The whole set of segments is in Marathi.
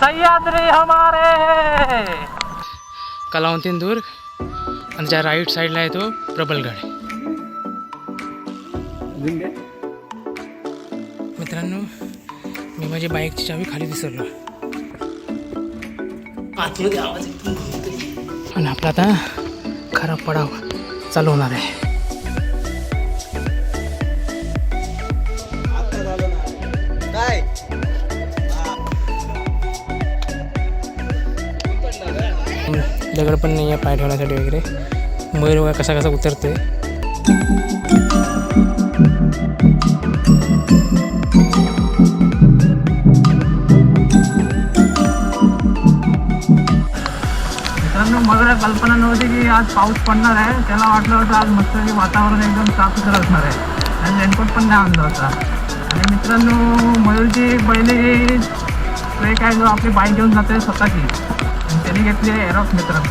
सह्याद्री हमारे। कलावंतीन दूर आणि ज्या राईट साईडला आहे तो प्रबलगड. मित्रांनो मी माझी बाईकची चावी खाली विसरलो. आतमध्ये आवाज. आणि आपला आता खराब पडाव चालू होणार आहे. दगड पण नाही आहे पाय ठेवण्यासाठी वगैरे. मयूर वगैरे कसा कसा उतरते मित्रांनो मला कल्पना नव्हती की आज पाऊस पडणार आहे. त्याला वाटलं होतं आज मस्त की वातावरण एकदम साफ सुथरं असणार आहे. आणि रेनकोट पण नाही आणला होता. आणि मित्रांनो मयूरची पहिली ट्रेक आहे जो आपली बाईक घेऊन जाते स्वतःची. आणि घेतली आहे एरॉक्स मित्रांनो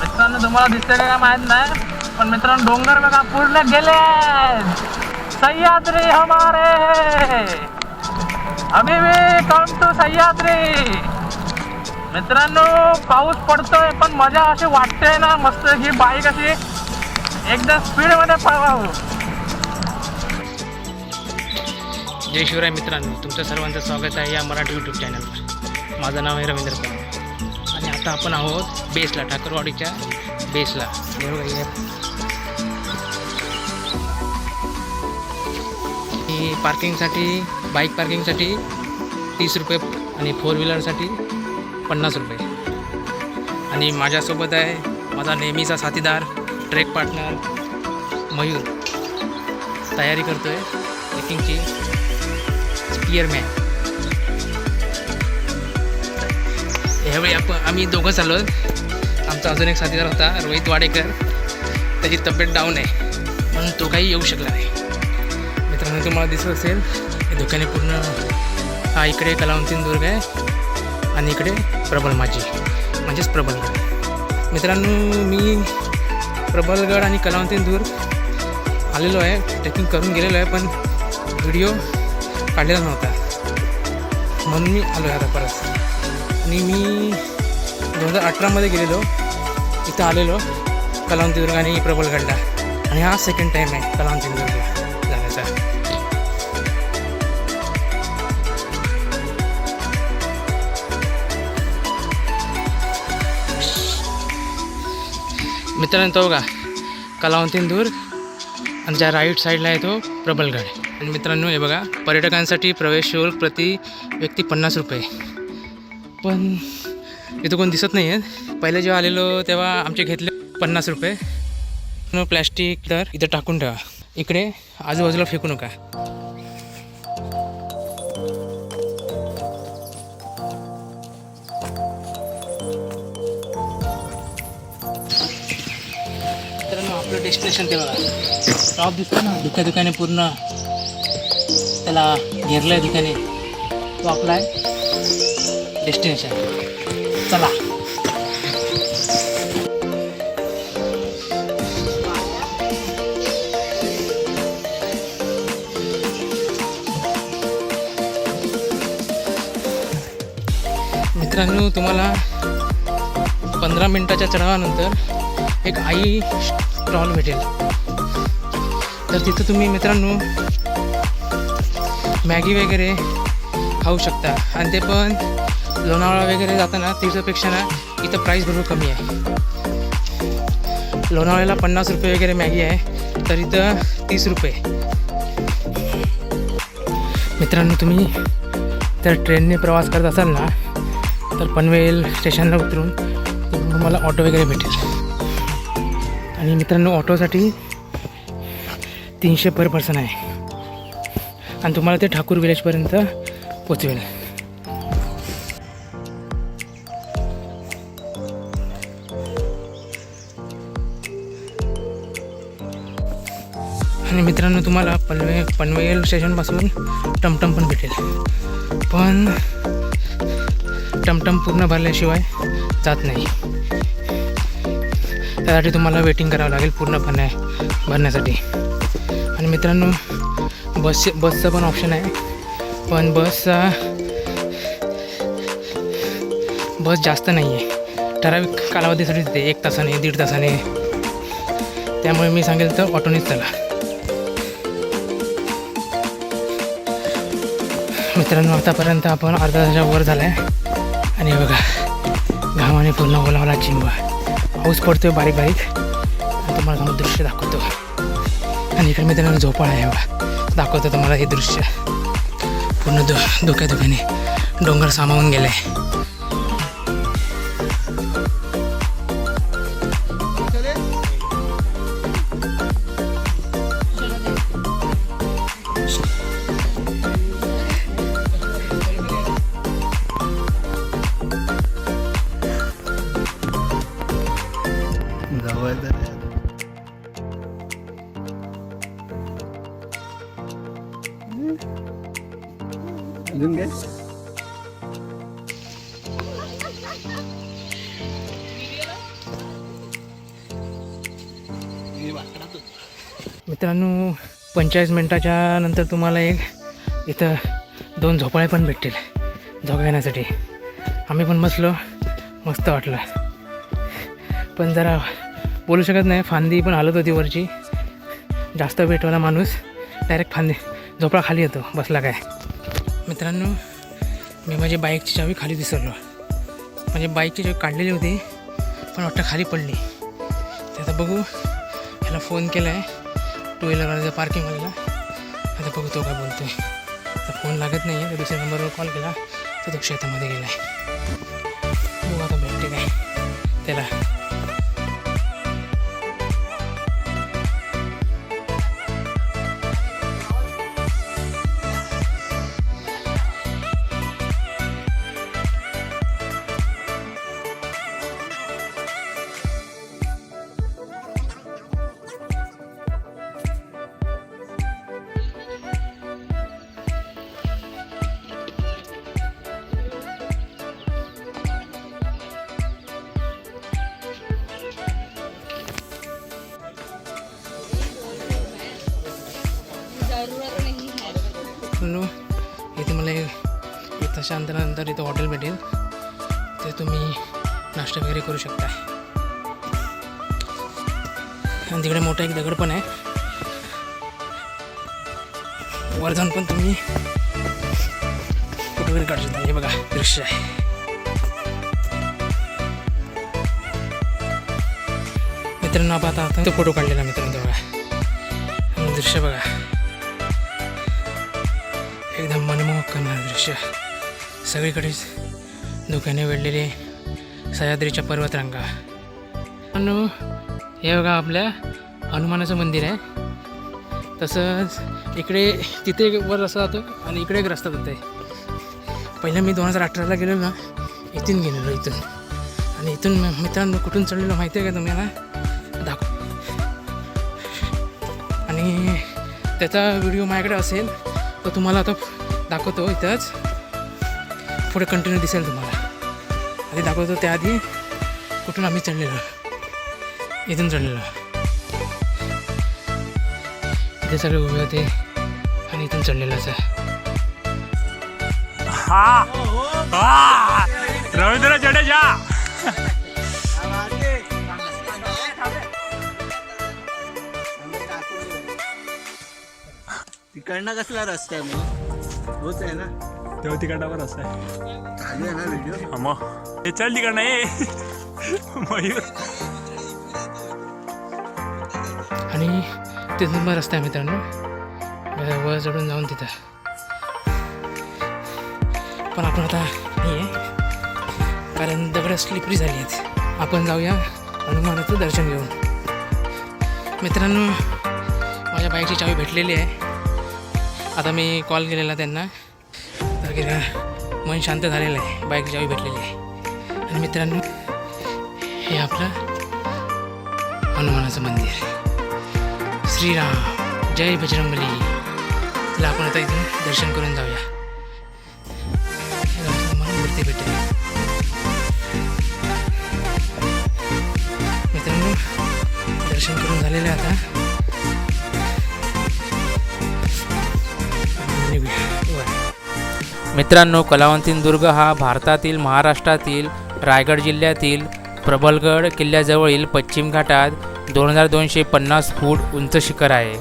मित्रांनो तुम्हाला दिसते काय माहीत नाही पण मित्रांनो डोंगर बघा पूर्ण गेले. सह्याद्री हमारे. अभी भी कम टू सह्याद्री. मित्रांनो पाऊस पडतोय पण मजा अशी वाटते ना मस्त ही बाईक अशी. एकदम स्पीडमध्ये पळवावं जय शिवराय मित्रांनो तुमचं सर्वांचं स्वागत आहे या मराठी यूट्यूब चॅनलवर माझं नाव आहे रवींद्र कुमार आणि आता आपण आहोत बेसला ठाकरवाडीच्या बेसला. बरोबर आहे. मी पार्किंगसाठी बाईक पार्किंगसाठी तीस रुपये आणि फोर व्हीलरसाठी पन्नास रुपये. आणि माझ्यासोबत आहे माझा नेहमीचा साथीदार ट्रेक पार्टनर मयूर. तयारी करतो आहे ट्रेकिंगची. स्पियरमॅन ह्यावेळी आपण आम्ही दोघं चाललो आमचा अजून एक साथीदार होता रोहित वाडेकर. त्याची तब्येत डाऊन आहे. म्हणून तो काही येऊ शकला नाही. मित्रांनो तुम्हाला दिसत असेल हे दुकाने पूर्ण हा इकडे कलावंतीन दुर्ग आहे. आणि इकडे प्रबल माझी म्हणजेच प्रबलगड मित्रांनो मी प्रबलगड आणि कलावंतीन दुर्ग आलेलो आहे. ट्रेकिंग करून गेलेलो आहे पण व्हिडिओ काढलेला नव्हता. म्हणून मी आलो आहे आता परत. आणि मी दोन हजार अठरामध्ये गेलेलो. इथं आलेलो कलावंती दुर्ग आणि प्रबलगडला आणि हा सेकंड टाईम आहे कलावंती दुर्गला जाण्याचा. मित्रांनो तो बघा कलावंतीन दूर आणि ज्या राईट साईडला आहे तो प्रबलगड आणि मित्रांनो हे बघा पर्यटकांसाठी प्रवेश शुल्क प्रति व्यक्ती पन्नास रुपये. पण इथं कोण दिसत नाही आहेत पहिले जेव्हा आलेलो तेव्हा आमचे घेतले पन्नास रुपये. प्लॅस्टिक तर इथं टाकून ठेवा. इकडे आजूबाजूला फेकू नका. आपलं डेस्टिनेशन ते बघा. टॉप दिसतो ना दुख्या दुकाने पूर्ण. त्याला घेरलं आहे दुकाने तो आपला आहे. डेस्टिनेशन चला मित्रांनो तुम्हाला पंधरा मिनटाच्या चढावानंतर एक आई स्टॉल भेटेल. तर तिथं तुम्ही मित्रांनो मॅगी वगैरे खाऊ शकता. आणि ते पण लोणावळा वगैरे जाताना तिथंपेक्षा ना इथं प्राईस भरपूर कमी आहे. लोणावळ्याला पन्नास रुपये वगैरे मॅगी आहे तर इथं तीस रुपये. मित्रांनो तुम्ही जर ट्रेनने प्रवास करत असाल ना तर पनवेल स्टेशनला उतरून तुम्हाला ऑटो वगैरे भेटेल. आणि मित्रांनो ऑटोसाठी तीनशे पर पर्सन आहे. आणि तुम्हाला ते ठाकूर विलेजपर्यंत पोचवेल. आणि मित्रांनो तुम्हाला पनवे पनवेल स्टेशनपासून टमटम पण भेटेल. पण टमटम पूर्ण भरल्याशिवाय जात नाही. त्यासाठी तुम्हाला वेटिंग करावं लागेल पूर्ण भरण्या भरण्यासाठी. आणि मित्रांनो बस बसचं पण ऑप्शन आहे. पण बसचा बस जास्त नाही आहे ठराविक कालावधीसाठीच एक तासाने दीड तासाने. त्यामुळे मी सांगेल तर ऑटोनेच चला. मित्रांनो आतापर्यंत आपण अर्धा तासाच्या वर झाला आहे आणि बघा घामाने पूर्ण ओलावला चिंब. पाऊस पडतोय बारीक बारीक. तुम्हाला तुम्हाला दृश्य दाखवतो. आणि इकडे मित्रांनो झोपाळा आहे बघा. दाखवतो तुम्हाला हे दृश्य. पूर्ण दो धोक्या धोक्याने डोंगर सामावून गेलं आहे अजून काय मित्रांनो पंचेचाळीस मिनटाच्या नंतर तुम्हाला एक इथं दोन झोपाळे पण भेटतील झोका येण्यासाठी आम्ही पण बसलो मस्त वाटलं. पण जरा बोलू शकत नाही फांदी पण हलत होती वरची. जास्त भेटवाला माणूस डायरेक्ट फांदी झोपळा खाली येतो बसला काय? मित्रांनो मी माझी बाईकची चावी खाली विसरलो म्हणजे बाईकची चावी काढलेली होती पण वाटतं खाली पडली. तर आता बघू ह्याला फोन केला आहे टू व्हीलरवाल्याचा पार्किंगवाल्याला आता बघू तो काय बोलतो आहे तर फोन लागत नाही आहे तर दुसऱ्या नंबरवर कॉल केला तर तो शेतामध्ये गेला आहे बघू आता भेटते काय. त्याला. एक अंतरानंतर इथं हॉटेल भेटेल. ते तुम्ही नाश्ता वगैरे करू शकता. आणि तिकडे मोठा एक दगड पण आहे. वर जाऊन पण तुम्ही फोटो वगैरे काढू शकता. हे बघा दृश्य आहे. मित्रांनो आपण आता तो फोटो काढलेला मित्रांनो बघा दृश्य बघा. एकदम मनमोहक करणारं दृश्य. सगळीकडेच धुक्याने वेढलेले सह्याद्रीच्या पर्वतरांगा. पण हे बघा आपल्या हनुमानाचं मंदिर आहे. तसंच इकडे तिथे एक वर रस्ता जातो आणि इकडे एक रस्ता जातो आहे पहिला मी दोन हजार अठराला गेलो ना इथून गेलेलो इथून. आणि इथून मित्रांनो कुठून चढलेलो माहिती आहे का तुम्हाला दाखव. आणि त्याचा व्हिडिओ माझ्याकडे असेल तर तुम्हाला आता दाखवतो इथंच. पुढे कंटिन्यू दिसेल तुम्हाला. आधी दाखवतो त्याआधी कुठून आम्ही चढलेलो. इथून चढलेलो. इथे सगळे उभे होते आणि इथून चढलेलं असं. रवींद्र जडेजा तिकडनं कसला रस्ता आहे मग? होच आहे ना? तेव्हा तिकडवर असं आहे. हा मग हे चल तिकडनं ये. मयूर आणि तिथून मग रस्ता आहे मित्रांनो. वर चढून जाऊन तिथं. पण आपण आता नाही आहे कारण दगड स्लिपरी झाली आहेत. आपण जाऊया हनुमानाचं दर्शन घेऊन. मित्रांनो माझ्या बाईकची चावी भेटलेली आहे. आता मी कॉल केलेला त्यांना. गेल्या मन शांत झालेलं आहे. बाईक जावी भेटलेली आहे. आणि मित्रांनो हे आपलं हनुमानाचं मंदिर. श्रीराम जय बजरंगबली. चला आपण आता इथून दर्शन करून जाऊया. हे मूर्ती भेटेल. मित्रांनो दर्शन करून झालेलं आहे आता. आपण निघूया मित्रांनो कलावंतीनदुर्ग हा भारतातील महाराष्ट्रातील रायगड जिल्ह्यातील प्रबलगड किल्ल्याजवळील पश्चिम घाटात दोन हजार दोनशे पन्नास फूट उंच शिखर आहे.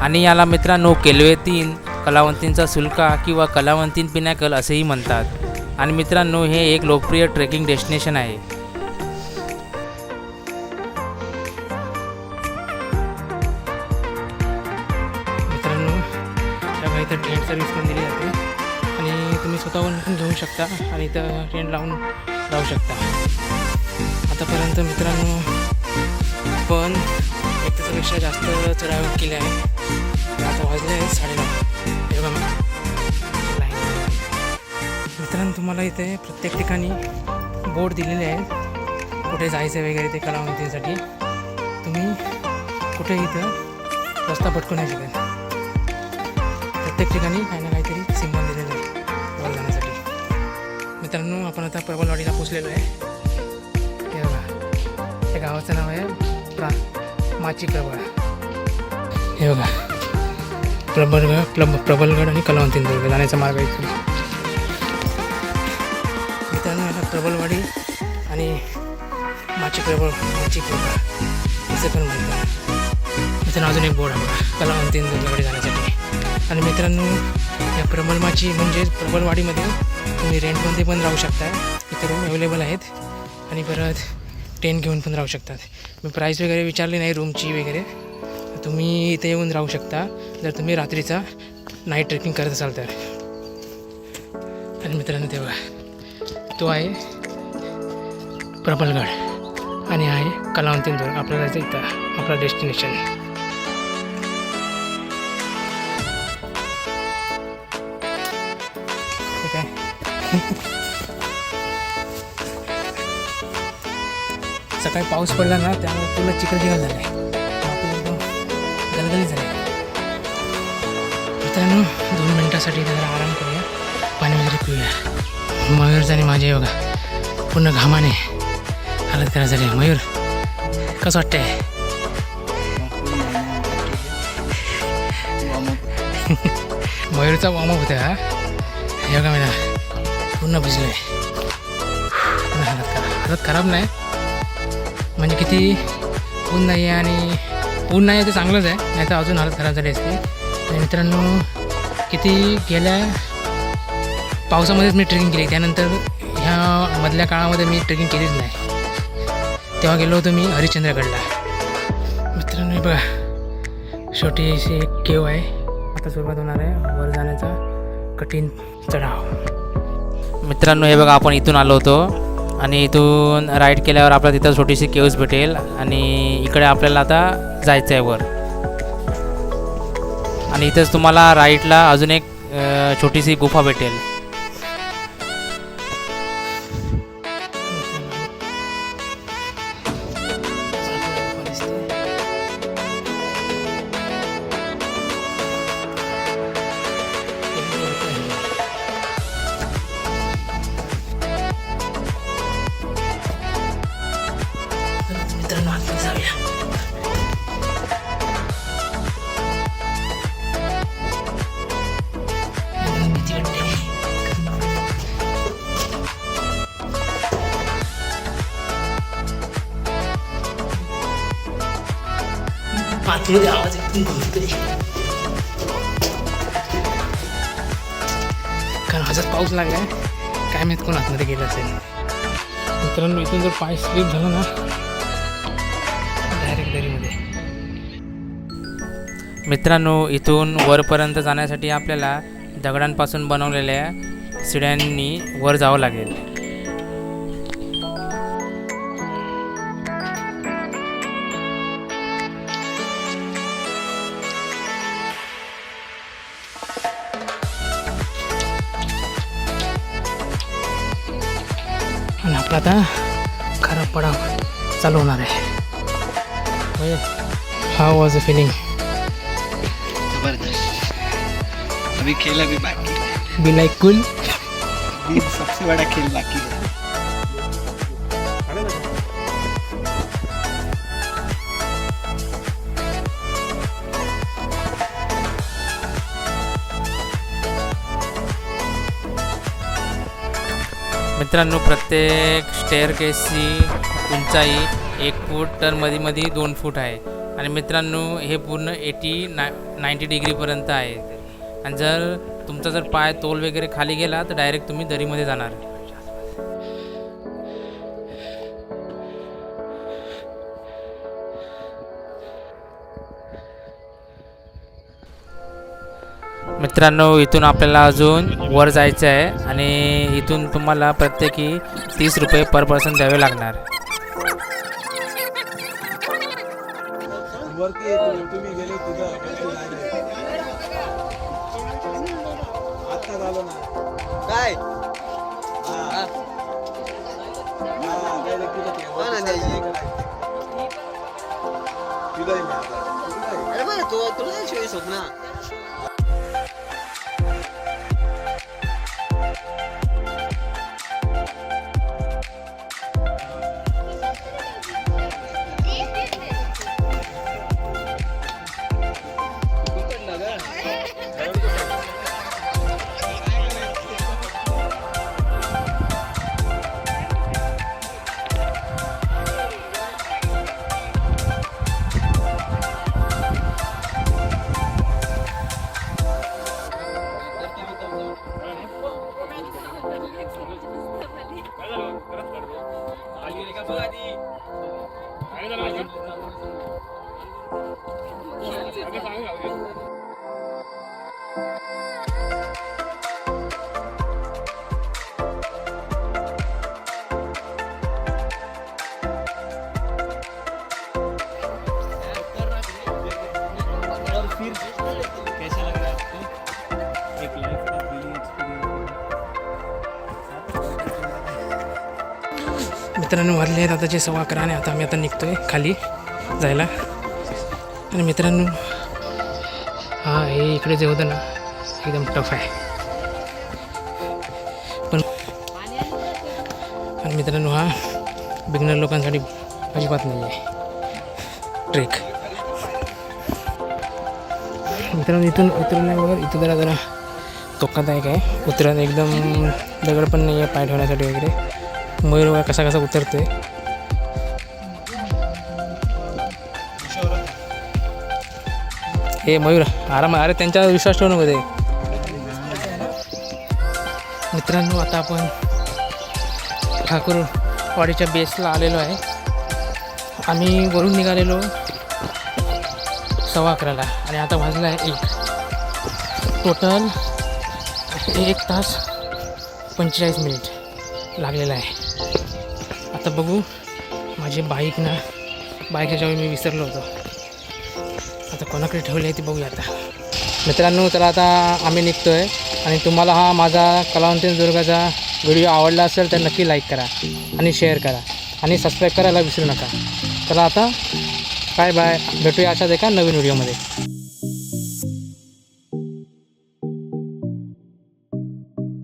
आणि याला मित्रांनो केलवेतीन कलावंतींचा सुलका किंवा कलावंतीन पिनॅकल असेही म्हणतात. आणि मित्रांनो हे एक लोकप्रिय ट्रेकिंग डेस्टिनेशन आहे. इथं टेंट सर्व्हिस पण दिली जाते. आणि तुम्ही स्वतःहून पण घेऊ शकता आणि इथं टेंट लावून राहू शकता. आतापर्यंत मित्रांनो पण एक त्याच्यापेक्षा जास्त चढाव केले आहे. आता वाजले आहे साडेनऊ. हे बघा. मित्रांनो तुम्हाला इथे प्रत्येक ठिकाणी बोर्ड दिलेले आहेत कुठे जायचं वगैरे ते कलावंतीसाठी. तुम्ही कुठे इथं रस्ता भटकू नाही शकत प्रत्येक ठिकाणी काही ना काहीतरी सिंबल दिलेलं आहे वर जाण्यासाठी मित्रांनो आपण आता प्रबलवाडीला पोचलेलो आहे. हे बघा या गावाचं नाव आहे प्रा माची प्रबळ हे बघा प्रबलगड प्लब प्रबलगड आणि कलावंतींदुर्ग जाण्याचा मार्ग आहे इथून. मित्रांनो आता प्रबलवाडी आणि माची प्रबळ माची प्रबळ असं पण म्हणतात. मित्रांनो अजून एक बोर्ड आहे बघा कलावंतींदुर्गकडे जाण्यासाठी. आणि मित्रांनो या प्रबलमाची म्हणजेच प्रबलवाडीमध्ये तुम्ही रेंटमध्ये पण राहू शकता. इथे रूम अवेलेबल आहेत. आणि परत टेंट घेऊन पण राहू शकतात. मी प्राईस वगैरे विचारली नाही रूमची वगैरे. तुम्ही इथे येऊन राहू शकता. जर तुम्ही रात्रीचा नाईट ट्रेकिंग करत असाल तर. आणि मित्रांनो तेव्हा तो आहे प्रबलगड. आणि आहे कलावंतींदुर्ग आपल्याला इथं. आपलं डेस्टिनेशन सकाळी पाऊस पडला ना त्यामुळे पूर्ण चिखल चिखल झालं. आहे एकदम गलगली झाली. मित्रांनो दोन मिनटासाठी जरा आराम करूया. पाणी वगैरे पिऊया. मयूरचा आणि माझे बघा. पूर्ण घामाने हालत करा झाली मयूर कसं वाटतंय? मयूरचा वॉर्मअप होता हा? योगा मी पूर्ण भिजलो आहे हालत हालत खराब नाही. म्हणजे किती ऊन नाही आहे आणि ऊन नाही आहे ते चांगलंच आहे. नाही तर अजून हालत खराब झाली असती. आणि मित्रांनो किती गेल्या पावसामध्येच मी ट्रेकिंग केली. त्यानंतर ह्या मधल्या काळामध्ये मी ट्रेकिंग केलीच नाही. तेव्हा गेलो होतो मी हरिश्चंद्रगडला. मित्रांनो हे बघा. छोटी अशी एक केव आहे. आता सुरुवात होणार आहे. वर जाण्याचा कठीण चढाव. मित्रांनो हे बघा आपण इथून आलो होतो. आणि इथून राईड केल्यावर आपल्याला तिथं छोटीशी केव्स भेटेल आणि इकडे आपल्याला आता जायचं आहे वर. आणि इथंच तुम्हाला राईटला अजून एक छोटीशी गुफा भेटेल. आतमध्ये आवाज एकदम घुमतोय कारण पाऊस लागलाय काय माहीत कोण आतमध्ये गेलं असेल. मित्रांनो इथून जर पाय स्लिप झाला ना डायरेक्ट दरीमध्ये. मित्रांनो इथून वरपर्यंत जाण्यासाठी आपल्याला दगडांपासून बनवलेल्या शिड्यांनी वर जावं लागेल. आपला आता खराब पडाव चालू होणार आहे हाव वॉज अ फिलिंग जबरदस्त. अभी खेल अभी बाकी. है बी लाईक कूल सबसे बड़ा खेल बाकी. मित्रांनो प्रत्येक स्टेअर केसची उंचाई एक फूट तर मध्ये मध्ये दोन फूट आहे. आणि मित्रांनो हे पूर्ण एटी ना नाईंटी डिग्रीपर्यंत आहे. आणि जर तुमचा जर पाय तोल वगैरे खाली गेला तर डायरेक्ट तुम्ही दरीमध्ये जाणार. मित्रांनो इथून आपल्याला अजून वर जायचं आहे आणि इथून तुम्हाला प्रत्येकी तीस रुपये पर पर्सन द्यावे लागणार. वरती तुम्ही गेले तिथं आता झालो ना. काय? अरे बरं तू तुला मित्रांनो वाजले आहेत. आताचे सव्वा अकरा आणि आता आम्ही आता निघतो आहे खाली जायला. आणि मित्रांनो हा हे इकडे जे होतं ना एकदम टफ आहे. पण आणि मित्रांनो हा बिगनर लोकांसाठी अजिबात नाही आहे ट्रेक मित्रांनो इथून उतरल्यावर इथं जरा जरा धोकादायक आहे. उतरायला एकदम दगड पण नाही आहे पाय ठेवण्यासाठी वगैरे. मयूर बघा कसा कसा उतरतोय. हे मयूर आराम अरे त्यांच्यावर विश्वास ठेवू नको ते मित्रांनो आता आपण ठाकूरवाडीच्या बेसला आलेलो आहे. आम्ही वरून निघालेलो सव्वा अकराला आणि आता वाजला आहे एक. टोटल एक तास पंचेचाळीस मिनिट लागलेला आहे. आता बघू. माझी बाईक ना बाईकच्या वेळी मी विसरलो होतो. आता कोणाकडे ठेवली आहे ती बघूया आता. मित्रांनो तर आता आम्ही निघतो आहे आणि तुम्हाला हा माझा कलावंतीन दुर्गाचा व्हिडिओ आवडला असेल तर नक्की लाईक करा आणि शेअर करा. आणि सबस्क्राईब करायला विसरू नका. चला आता बाय बाय भेटूया अशाच एका नवीन व्हिडिओमध्ये